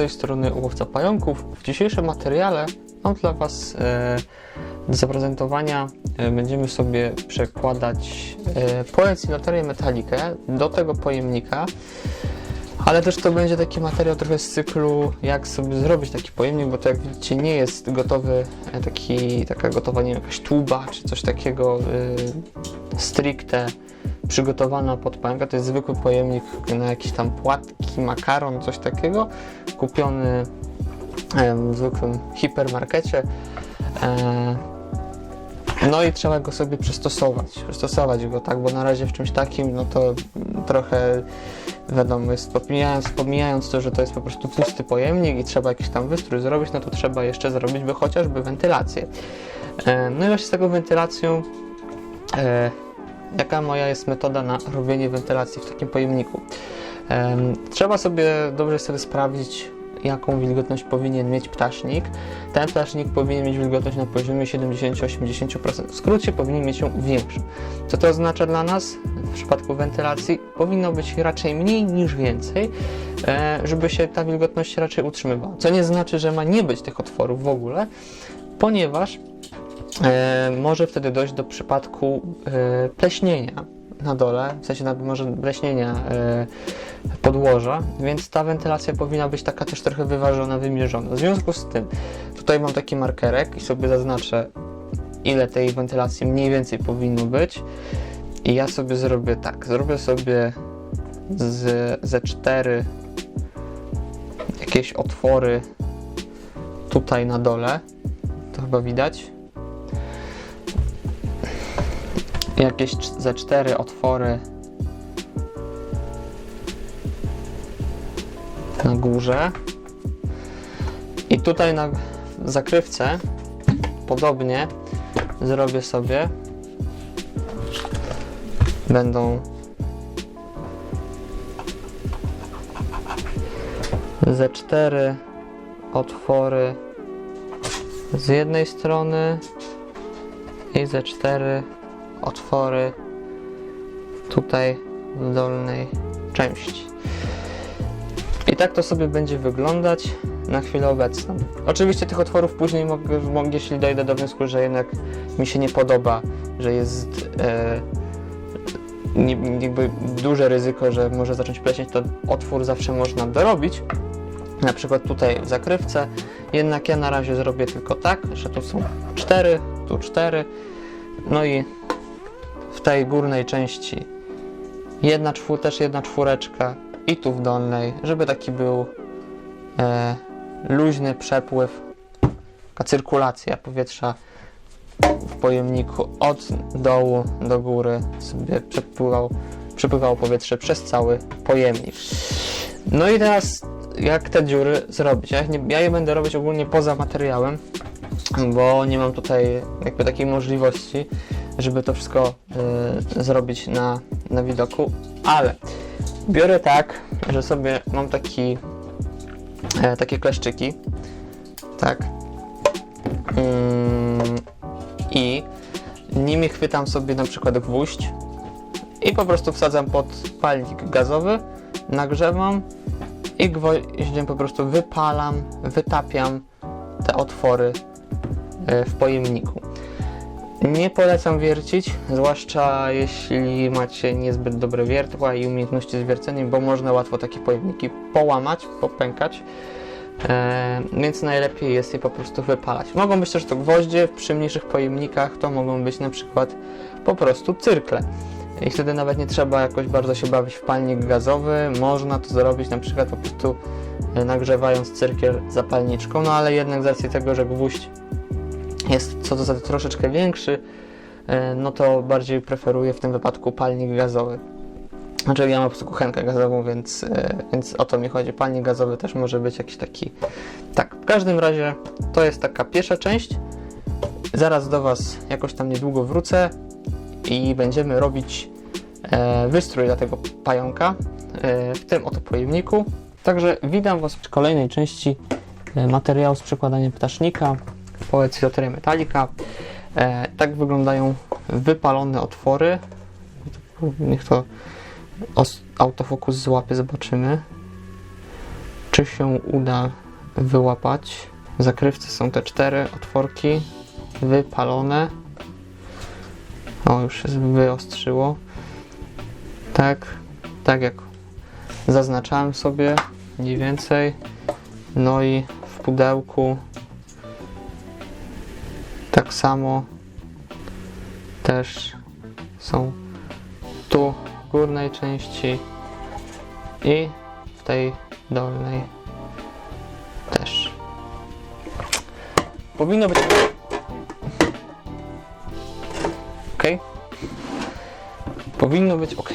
tej strony Łowca Pająków. W dzisiejszym materiale mam dla Was e, do zaprezentowania. E, będziemy sobie przekładać e, poencylatory metalikę do tego pojemnika. Ale też to będzie taki materiał trochę z cyklu, jak sobie zrobić taki pojemnik, bo to jak widzicie nie jest gotowy, e, taki, taka gotowa, nie wiem, jakaś tuba czy coś takiego y, stricte przygotowana pod pająka. To jest zwykły pojemnik na jakieś tam płatki, makaron, coś takiego, kupiony w zwykłym hipermarkecie. E, no i trzeba go sobie przystosować, przystosować go, tak, bo na razie w czymś takim, no to trochę wiadomo, jest pomijając, pomijając to, że to jest po prostu pusty pojemnik i trzeba jakiś tam wystrój zrobić, no to trzeba jeszcze zrobić by chociażby wentylację. E, no i właśnie z taką wentylacją, e, jaka moja jest metoda na robienie wentylacji w takim pojemniku? Trzeba sobie dobrze sobie sprawdzić, jaką wilgotność powinien mieć ptasznik. Ten ptasznik powinien mieć wilgotność na poziomie 70-80%. W skrócie powinien mieć ją większą. Co to oznacza dla nas? W przypadku wentylacji powinno być raczej mniej niż więcej, e, żeby się ta wilgotność raczej utrzymywała. Co nie znaczy, że ma nie być tych otworów w ogóle, ponieważ może wtedy dojść do przypadku e, pleśnienia na dole, w sensie nawet może pleśnienia e, podłoża, więc ta wentylacja powinna być taka też trochę wyważona, wymierzona. W związku z tym tutaj mam taki markerek i sobie zaznaczę ile tej wentylacji mniej więcej powinno być i ja sobie zrobię tak, zrobię sobie z, ze cztery jakieś otwory tutaj na dole, to chyba widać. Jakieś ze cztery otwory na górze. I tutaj na zakrywce podobnie zrobię sobie. Będą ze cztery otwory z jednej strony i ze cztery otwory tutaj w dolnej części. I tak to sobie będzie wyglądać na chwilę obecną. Oczywiście tych otworów później mogę, mogę jeśli dojdę do wniosku, że jednak mi się nie podoba, że jest e, jakby duże ryzyko, że może zacząć pleśnieć, to otwór zawsze można dorobić. Na przykład tutaj w zakrywce. Jednak ja na razie zrobię tylko tak, że tu są cztery, tu cztery. No i w tej górnej części jedna czwór, też jedna czwóreczka i tu w dolnej, żeby taki był e, luźny przepływ, taka cyrkulacja powietrza w pojemniku od dołu do góry sobie przepływał, przepływało powietrze przez cały pojemnik. No i teraz jak te dziury zrobić? Ja, nie, ja je będę robić ogólnie poza materiałem, bo nie mam tutaj jakby takiej możliwości, żeby to wszystko y, zrobić na, na widoku, ale biorę tak, że sobie mam taki e, takie kleszczyki, tak, Mm, i nimi chwytam sobie na przykład gwóźdź i po prostu wsadzam pod palnik gazowy, nagrzewam i gwoździem po prostu wypalam, wytapiam te otwory e, w pojemniku. Nie polecam wiercić, zwłaszcza jeśli macie niezbyt dobre wiertła i umiejętności z wierceniem, bo można łatwo takie pojemniki połamać, popękać. E, więc najlepiej jest je po prostu wypalać. Mogą być też to gwoździe, przy mniejszych pojemnikach to mogą być na przykład po prostu cyrkle. I wtedy nawet nie trzeba jakoś bardzo się bawić w palnik gazowy, można to zrobić na przykład po prostu e, nagrzewając cyrkiel zapalniczką, no ale jednak z racji tego, że gwóźdź jest co do zasady troszeczkę większy, e, no to bardziej preferuję w tym wypadku palnik gazowy. Znaczy ja mam po prostu kuchenkę gazową, więc, e, więc o to mi chodzi. Palnik gazowy też może być jakiś taki... Tak, w każdym razie to jest taka pierwsza część. Zaraz do Was jakoś tam niedługo wrócę i będziemy robić e, wystrój dla tego pająka w tym oto pojemniku. Także witam Was w kolejnej części materiału z przekładania ptasznika w Poecylotry Metallica. E, tak wyglądają wypalone otwory. Niech to autofokus złapie, zobaczymy. Czy czy się uda wyłapać. W zakrywce są te cztery otworki wypalone. O, już się wyostrzyło. Tak, tak jak zaznaczałem sobie, mniej więcej. No i w pudełku tak samo też są tu w górnej części i w tej dolnej też. Powinno być ok. Powinno być ok.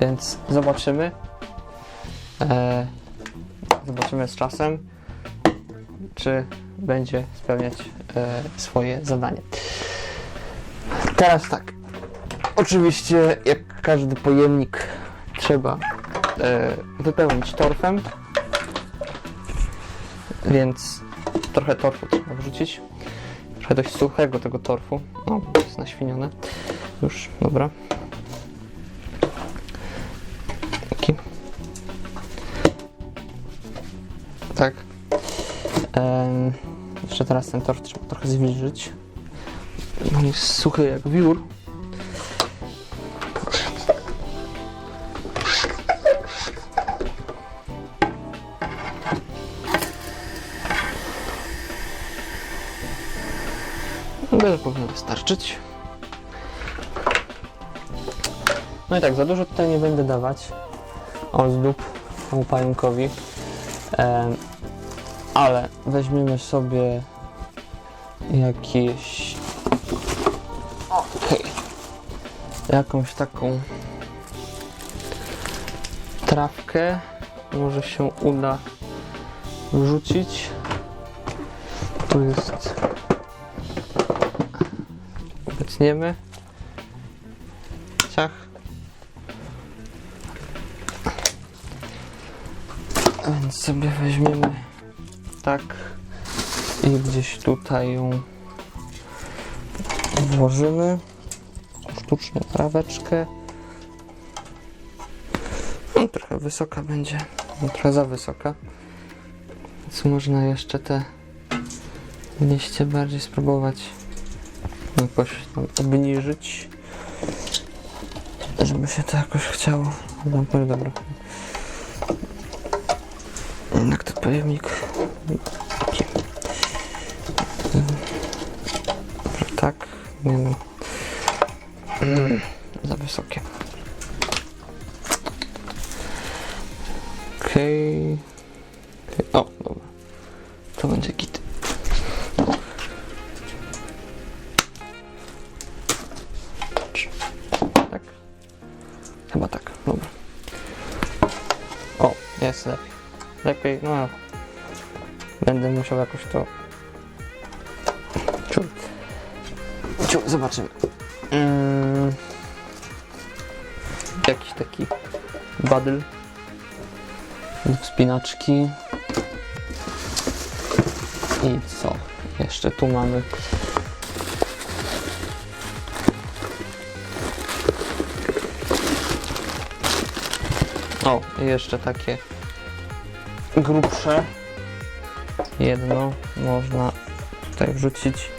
Więc zobaczymy. E, zobaczymy z czasem, czy będzie spełniać e, swoje zadanie. Teraz tak. Oczywiście, jak każdy pojemnik, trzeba e, wypełnić torfem. Więc trochę torfu trzeba wrzucić. Trochę dość suchego tego torfu. O, jest naświnione. Już, dobra. Taki. Tak. Em, jeszcze teraz ten torf trzeba trochę zwilżyć. On jest suchy jak wiór. Tyle powinno wystarczyć. No i tak, za dużo tutaj nie będę dawać ozdób temu pająkowi. Em, ale weźmiemy sobie jakieś okej jakąś taką trawkę może się uda wrzucić. Tu jest obecniemy ciach. Więc sobie weźmiemy tak i gdzieś tutaj ją włożymy. Sztuczną traweczkę. No, trochę wysoka będzie. No, trochę za wysoka. Więc można jeszcze te liście bardziej spróbować jakoś tam obniżyć. Żeby się to jakoś chciało. Zamknąć dobra. Jak to pojemnik taki Może tak? Nie wiem Mm, za wysokie. Okej. Okay. o dobra. To będzie git. Tak. Chyba tak dobra. O jest lepiej lepiej no. Będę musiał jakoś to ciu zobaczymy. Mm. jakiś taki badyl wspinaczki. I co? Jeszcze tu mamy. O jeszcze takie grubsze. Jedno można tutaj wrzucić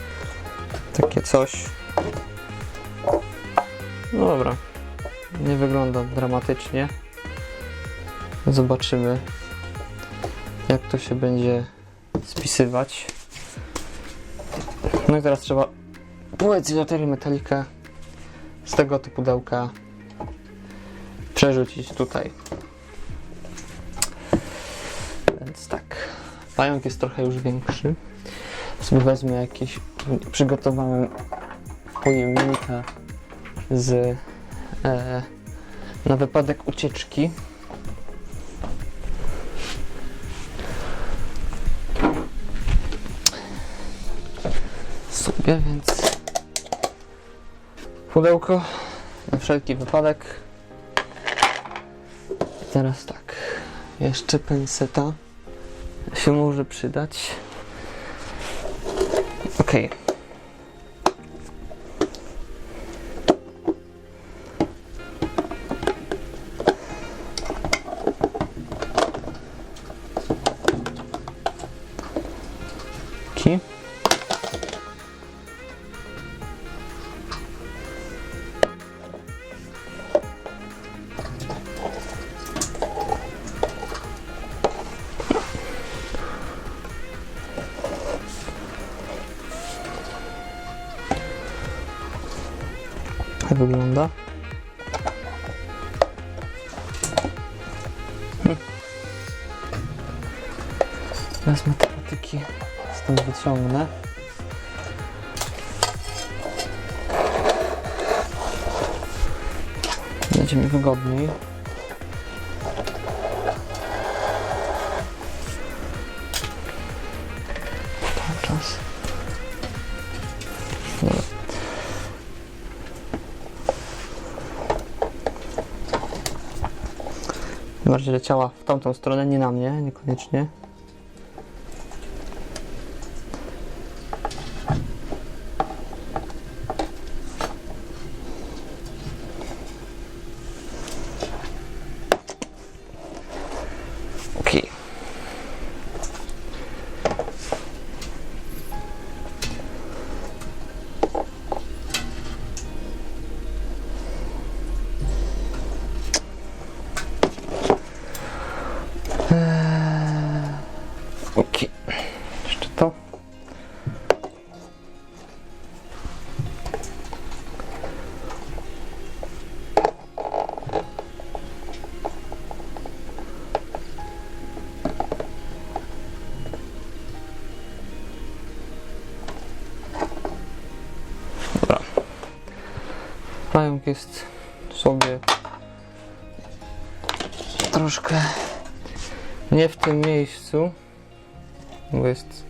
takie coś. No dobra. Nie wygląda dramatycznie. Zobaczymy jak to się będzie spisywać. No i teraz trzeba poecylaterię metalikę z tego typu pudełka przerzucić tutaj. Więc tak. Pająk jest trochę już większy. Sobie wezmę jakieś przygotowałem pojemnika z e, na wypadek ucieczki sobie, więc pudełko na wszelki wypadek. I teraz tak, jeszcze penseta się może przydać. Ok. Teraz matematyki stąd wyciągnę. Będzie mi wygodniej. Cały czas. Dobra. Bardziej leciała w tamtą stronę, nie na mnie, niekoniecznie. Jest sobie troszkę nie w tym miejscu, bo jest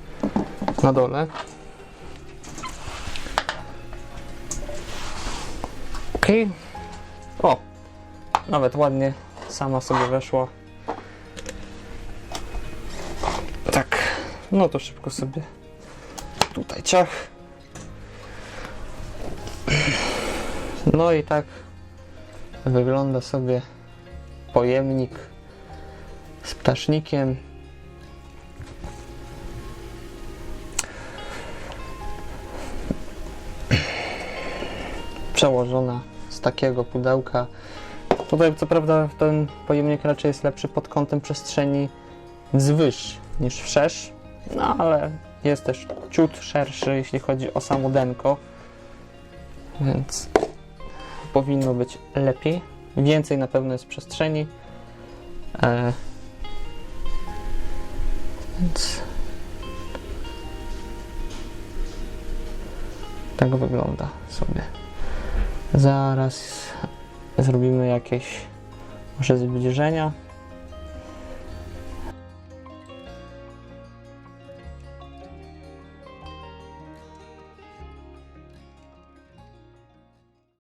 na dole. Ok. O, nawet ładnie sama sobie weszła. Tak, no to szybko sobie tutaj ciach. No i tak wygląda sobie pojemnik z ptasznikiem. Przełożona z takiego pudełka. Tutaj co prawda ten pojemnik raczej jest lepszy pod kątem przestrzeni wzwyż niż wszerz, no ale jest też ciut szerszy jeśli chodzi o samo denko, więc powinno być lepiej. Więcej na pewno jest przestrzeni. E, więc tak wygląda sobie. Zaraz zrobimy jakieś może zbliżenia.